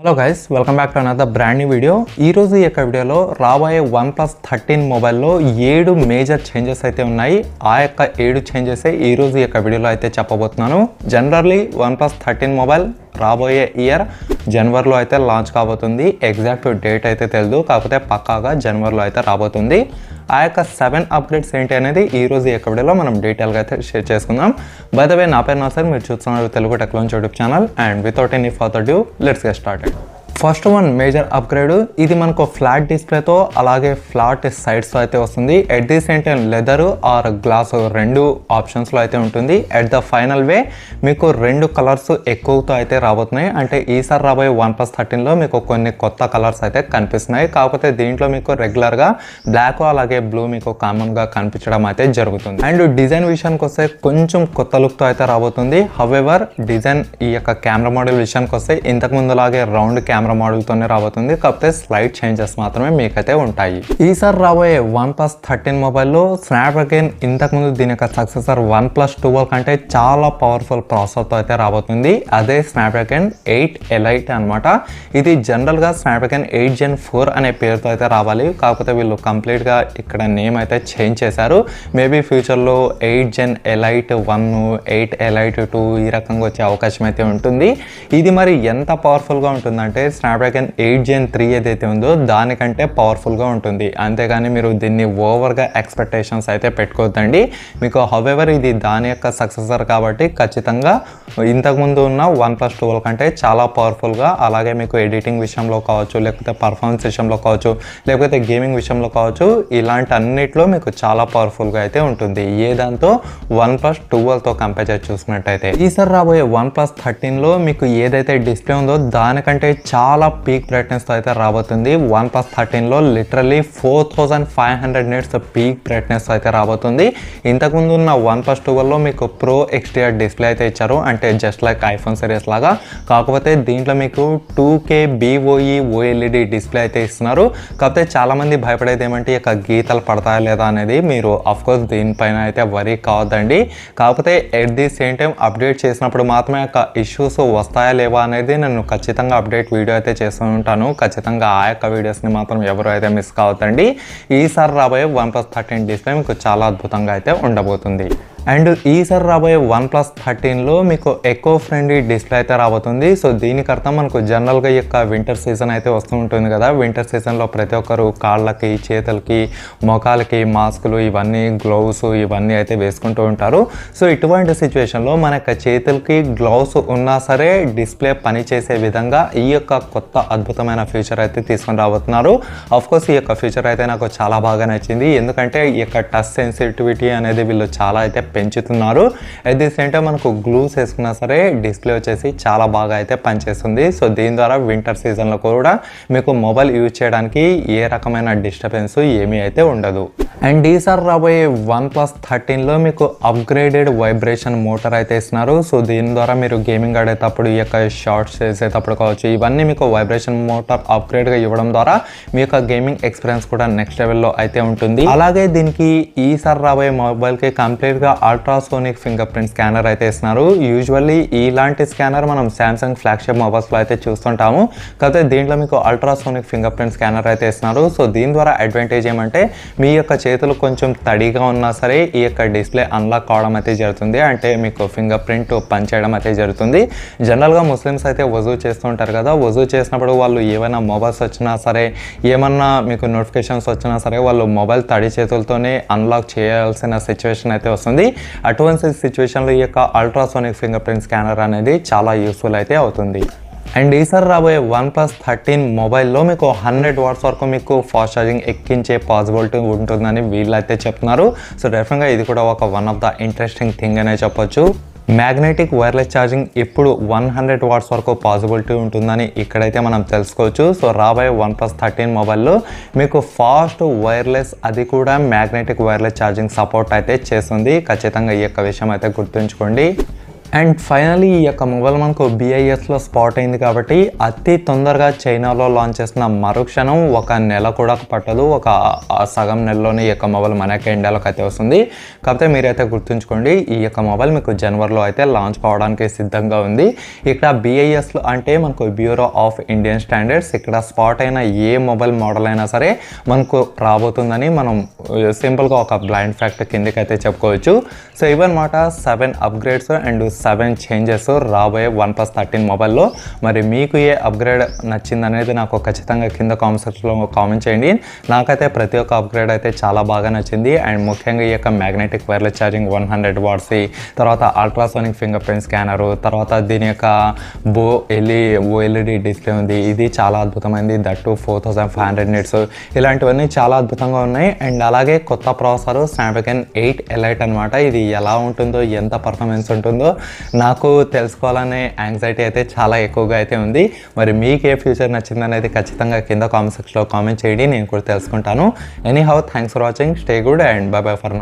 Hello guys welcome back to another brand new video ఈ రోజు ఈ యొక్క వీడియోలో రాబోయే వన్ ప్లస్ థర్టీన్ మొబైల్లో ఏడు మేజర్ చేంజెస్ అయితే ఉన్నాయి. ఆ యొక్క ఏడు చేంజెస్ ఈ రోజు ఈ యొక్క వీడియోలో అయితే చెప్పబోతున్నాను. Generally OnePlus thirteen mobile రాబోయే ఇయర్ జనవరిలో అయితే లాంచ్ కాబోతుంది. ఎగ్జాక్ట్ డేట్ అయితే తెలియదు కాకపోతే పక్కాగా జనవరిలో అయితే రాబోతుంది. ఆ యొక్క సెవెన్ అప్డేట్స్ ఏంటి అనేది ఈరోజు ఎక్కడో ఈ యొక్క వీడియోలో మనం డీటెయిల్గా అయితే షేర్ చేసుకుందాం. బై ద వే నా పేరు నా సార్. మీరు చూస్తున్నారు Telugu technology YouTube channel. And without any further due let's get started first one major upgrade. ఇది మనకు ఫ్లాట్ డిస్ప్లేతో అలాగే ఫ్లాట్ సైడ్స్తో అయితే వస్తుంది. At the same time leather or glass రెండు ఆప్షన్స్లో అయితే ఉంటుంది. ఎట్ ద ఫైనల్ వే మీకు రెండు కలర్స్ ఎక్కువతో అయితే రాబోతున్నాయి. అంటే ఈసారి రాబోయే వన్ ప్లస్ థర్టీన్లో మీకు కొన్ని కొత్త కలర్స్ అయితే కనిపిస్తున్నాయి. కాకపోతే దీంట్లో మీకు రెగ్యులర్గా బ్లాక్ అలాగే బ్లూ మీకు కామన్గా కనిపించడం అయితే జరుగుతుంది. అండ్ డిజైన్ విషయానికి వస్తే కొంచెం కొత్త లుక్తో అయితే రాబోతుంది. హవెవర్ డిజైన్ ఈ యొక్క కెమెరా మోడల్ విషయానికి వస్తే ఇంతకు ముందులాగే రౌండ్ కెమెరా మోడల్తోనే రాబోతుంది. కాకపోతే స్లైడ్ చేంజెస్ మాత్రమే మీకైతే ఉంటాయి. ఈసారి రాబోయే వన్ ప్లస్ థర్టీన్ మొబైల్లో స్నాప్డ్రాగన్ ఇంతకుముందు దీని యొక్క సక్సెసర్ వన్ ప్లస్ ట్వెల్వ్ కంటే చాలా పవర్ఫుల్ ప్రాసెసర్తో అయితే రాబోతుంది. అదే స్నాప్డ్రాగన్ ఎయిట్ ఎలైట్ అనమాట ఇది జనరల్గా స్నాప్డ్రాగన్ ఎయిట్ జెన్ ఫోర్ అనే పేరుతో అయితే రావాలి. కాకపోతే వీళ్ళు కంప్లీట్గా ఇక్కడ నేమ్ అయితే చేంజ్ చేశారు. మేబీ ఫ్యూచర్లో eight gen elite one eight elite two ఈ రకంగా వచ్చే అవకాశం అయితే ఉంటుంది. ఇది మరి ఎంత పవర్ఫుల్గా ఉంటుందంటే స్నాప్డ్రాగన్ ఎయిట్ జెన్ త్రీ ఏదైతే ఉందో దానికంటే పవర్ఫుల్గా ఉంటుంది. అంతేగాని మీరు దీన్ని ఓవర్గా ఎక్స్పెక్టేషన్స్ అయితే పెట్టుకోవద్దండి. మీకు హవెవర్ ఇది దాని యొక్క సక్సెసర్ కాబట్టి ఖచ్చితంగా ఇంతకుముందు ఉన్న వన్ ప్లస్ ట్వెల్వ్ కంటే చాలా పవర్ఫుల్గా అలాగే మీకు ఎడిటింగ్ విషయంలో కావచ్చు లేకపోతే పర్ఫార్మెన్స్ విషయంలో కావచ్చు లేకపోతే గేమింగ్ విషయంలో కావచ్చు ఇలాంటి అన్నిట్లో మీకు చాలా పవర్ఫుల్గా అయితే ఉంటుంది. ఏ దాంతో? వన్ ప్లస్ ట్వెల్వ్తో కంపేర్ చేసి చూసుకున్నట్టయితే. ఈసారి రాబోయే వన్ ప్లస్ థర్టీన్లో మీకు ఏదైతే డిస్ప్లే ఉందో దానికంటే చాలా చాలా పీక్ బ్రైట్నెస్తో అయితే రాబోతుంది. OnePlus థర్టీన్లో literally four thousand five hundred nits peak brightness అయితే రాబోతుంది. ఇంతకుముందు ఉన్న వన్ ప్లస్ ట్వెల్వ్లో మీకు ప్రో ఎక్స్టీఆర్ డిస్ప్లే అయితే ఇచ్చారు. అంటే జస్ట్ లైక్ ఐఫోన్ సిరీస్ లాగా. కాకపోతే దీంట్లో మీకు two K BOE OLED display అయితే ఇస్తున్నారు. కాకపోతే చాలామంది భయపడేది ఏమంటే ఇక గీతలు పడతాయా లేదా అనేది మీరు అఫ్కోర్స్ దీనిపైన అయితే వరీ కావద్దండి. కాకపోతే at the same time update చేసినప్పుడు మాత్రమే యొక్క ఇష్యూస్ వస్తాయా లేవా అనేది నేను ఖచ్చితంగా అప్డేట్ వీడియో అయితే చేస్తూ ఉంటాను. ఖచ్చితంగా ఆ యొక్క వీడియోస్ని మాత్రం ఎవరు అయితే మిస్ కావద్దండి. ఈసారి రాబోయే వన్ ప్లస్ థర్టీన్ డిస్ప్లే మీకు చాలా అద్భుతంగా అయితే ఉండబోతుంది. అండ్ ఈసారి రాబోయే వన్ ప్లస్ థర్టీన్లో మీకు ఎకో ఫ్రెండ్లీ డిస్ప్లే అయితే రాబోతుంది. సో దీనికి అర్థం మనకు జనరల్గా ఈ యొక్క వింటర్ సీజన్ అయితే వస్తూ ఉంటుంది కదా. వింటర్ సీజన్లో ప్రతి ఒక్కరు కాళ్ళకి చేతులకి మొఖాలకి మాస్కులు ఇవన్నీ గ్లౌస్ ఇవన్నీ అయితే వేసుకుంటూ ఉంటారు. సో ఇటువంటి సిచ్యువేషన్లో మన యొక్క చేతులకి గ్లౌస్ ఉన్నా సరే డిస్ప్లే పనిచేసే విధంగా ఈ యొక్క కొత్త అద్భుతమైన ఫీచర్ అయితే తీసుకొని రాబోతున్నారు. కోర్స్ ఈ యొక్క ఫీచర్ అయితే నాకు చాలా బాగా నచ్చింది. ఎందుకంటే ఈ యొక్క టచ్ సెన్సిటివిటీ అనేది వీళ్ళు చాలా అయితే పెంచుతున్నారు. అట్ ది సేమ్ టైం మనకు గ్లూస్ వేసుకున్నా సరే డిస్ప్లే వచ్చేసి చాలా బాగా అయితే పనిచేస్తుంది. సో దీని ద్వారా వింటర్ సీజన్లో కూడా మీకు మొబైల్ యూజ్ చేయడానికి ఏ రకమైన డిస్టర్బెన్స్ ఏమీ అయితే ఉండదు. అండ్ ఈసారి రాబోయే వన్ ప్లస్ థర్టీన్లో మీకు అప్గ్రేడెడ్ వైబ్రేషన్ మోటార్ అయితే ఇస్తున్నారు. సో దీని ద్వారా మీరు గేమింగ్ ఆడేటప్పుడు ఈ యొక్క షార్ట్స్ చేసేటప్పుడు కావచ్చు ఇవన్నీ మీకు వైబ్రేషన్ మోటార్ అప్గ్రేడ్గా ఇవ్వడం ద్వారా మీ యొక్క గేమింగ్ ఎక్స్పీరియన్స్ కూడా నెక్స్ట్ లెవెల్లో అయితే ఉంటుంది. అలాగే దీనికి ఈసారి రాబోయే మొబైల్కి కంప్లీట్గా అల్ట్రాసోనిక్ ఫింగర్ ప్రింట్ స్కానర్ అయితే ఇస్తున్నారు. యూజువల్లీ ఇలాంటి స్కానర్ మనం శాంసంగ్ ఫ్లాగ్షిప్ మొబైల్స్లో అయితే చూస్తుంటాము. కాకపోతే దీంట్లో మీకు అల్ట్రాసోనిక్ ఫింగర్ ప్రింట్ స్కానర్ అయితే ఇస్తున్నారు. సో దీని ద్వారా అడ్వాంటేజ్ ఏమంటే మీ యొక్క చేతులు కొంచెం తడిగా ఉన్నా సరే ఈ యొక్క డిస్ప్లే అన్లాక్ కావడం అయితే జరుగుతుంది. అంటే మీకు ఫింగర్ ప్రింట్ పనిచేయడం అయితే జరుగుతుంది. జనరల్గా ముస్లిమ్స్ అయితే వజూ చేస్తుంటారు కదా వజూ చేసినప్పుడు వాళ్ళు ఏమైనా మొబైల్స్ వచ్చినా సరే ఏమన్నా మీకు నోటిఫికేషన్స్ వచ్చినా సరే వాళ్ళు మొబైల్ తడి చేతులతోనే అన్లాక్ చేయాల్సిన సిచ్యువేషన్ అయితే వస్తుంది. అటువంటి సిచ్యువేషన్లో ఈ యొక్క అల్ట్రాసోనిక్ ఫింగర్ ప్రింట్ స్కానర్ అనేది చాలా యూస్ఫుల్ అయితే అవుతుంది. అండ్ ఈసారి రాబోయే వన్ ప్లస్ థర్టీన్ మొబైల్లో మీకు హండ్రెడ్ వాట్స్ వరకు మీకు ఫాస్ట్ ఛార్జింగ్ ఎక్కించే పాసిబిలిటీ ఉంటుందని వీళ్ళైతే చెప్తున్నారు. సో డెఫినెట్గా ఇది కూడా ఒక one of the interesting thing అనే చెప్పొచ్చు. మ్యాగ్నెటిక్ వైర్లెస్ ఛార్జింగ్ ఇప్పుడు వన్ హండ్రెడ్ వాట్స్ వరకు పాసిబిలిటీ ఉంటుందని ఇక్కడైతే మనం తెలుసుకోవచ్చు. సో రాబోయే వన్ ప్లస్ థర్టీన్ మొబైల్లో మీకు ఫాస్ట్ వైర్లెస్ అది కూడా మ్యాగ్నెటిక్ వైర్లెస్ ఛార్జింగ్ సపోర్ట్ అయితే చేస్తుంది. ఖచ్చితంగా ఈ యొక్క విషయం అయితే గుర్తుంచుకోండి. అండ్ ఫైనలీ ఈ యొక్క మొబైల్ మనకు బీఐఎస్లో స్పాట్ అయింది కాబట్టి అతి తొందరగా చైనాలో లాంచ్ చేసిన మరుక్షణం ఒక నెల కూడా పట్టదు. ఒక సగం నెలలోనే ఈ యొక్క మొబైల్ మనకి ఇండియాలోకి అయితే వస్తుంది. కాకపోతే మీరైతే గుర్తుంచుకోండి ఈ యొక్క మొబైల్ మీకు జనవరిలో అయితే లాంచ్ కావడానికి సిద్ధంగా ఉంది. ఇక్కడ బీఐఎస్లో అంటే మనకు బ్యూరో ఆఫ్ ఇండియన్ స్టాండర్డ్స్ ఇక్కడ స్పాట్ అయిన ఏ మొబైల్ మోడల్ అయినా సరే మనకు రాబోతుందని మనం సింపుల్గా ఒక బ్లైండ్ ఫ్యాక్ట్ కిందకి అయితే చెప్పుకోవచ్చు. సో ఇవన్నమాట seven upgrades and seven changes రాబోయే వన్ ప్లస్ థర్టీన్ మొబైల్లో. మరి మీకు ఏ అప్గ్రేడ్ నచ్చింది అనేది నాకు ఖచ్చితంగా కింద కామెంట్ సెక్షన్లో కామెంట్ చేయండి. నాకైతే ప్రతి ఒక్క అప్గ్రేడ్ అయితే చాలా బాగా నచ్చింది. అండ్ ముఖ్యంగా ఈ యొక్క magnetic wireless charging one hundred watts తర్వాత అల్ట్రాసోనిక్ ఫింగర్ ప్రింట్ స్కానరు తర్వాత దీని యొక్క బో ఎల్ఈ ఓఎల్ఈడి డిస్ప్లే ఉంది. ఇది చాలా అద్భుతమైంది. That four thousand five hundred nits. ఇలాంటివన్నీ చాలా అద్భుతంగా ఉన్నాయి. అండ్ అలాగే కొత్త ప్రాసెసర్ స్నాప్డ్రాగన్ ఎయిట్ ఎలైట్ అనమాట ఇది ఎలా ఉంటుందో ఎంత పర్ఫార్మెన్స్ ఉంటుందో నాకు తెలుసుకోవాలనే యాంగ్జైటీ అయితే చాలా ఎక్కువగా అయితే ఉంది. మరి మీకు ఏ ఫ్యూచర్ నచ్చిందనేది ఖచ్చితంగా కింద కామెంట్ సెక్షన్లో కామెంట్ చేయండి. నేను కూడా తెలుసుకుంటాను. Anyhow thanks for watching stay good and bye bye for now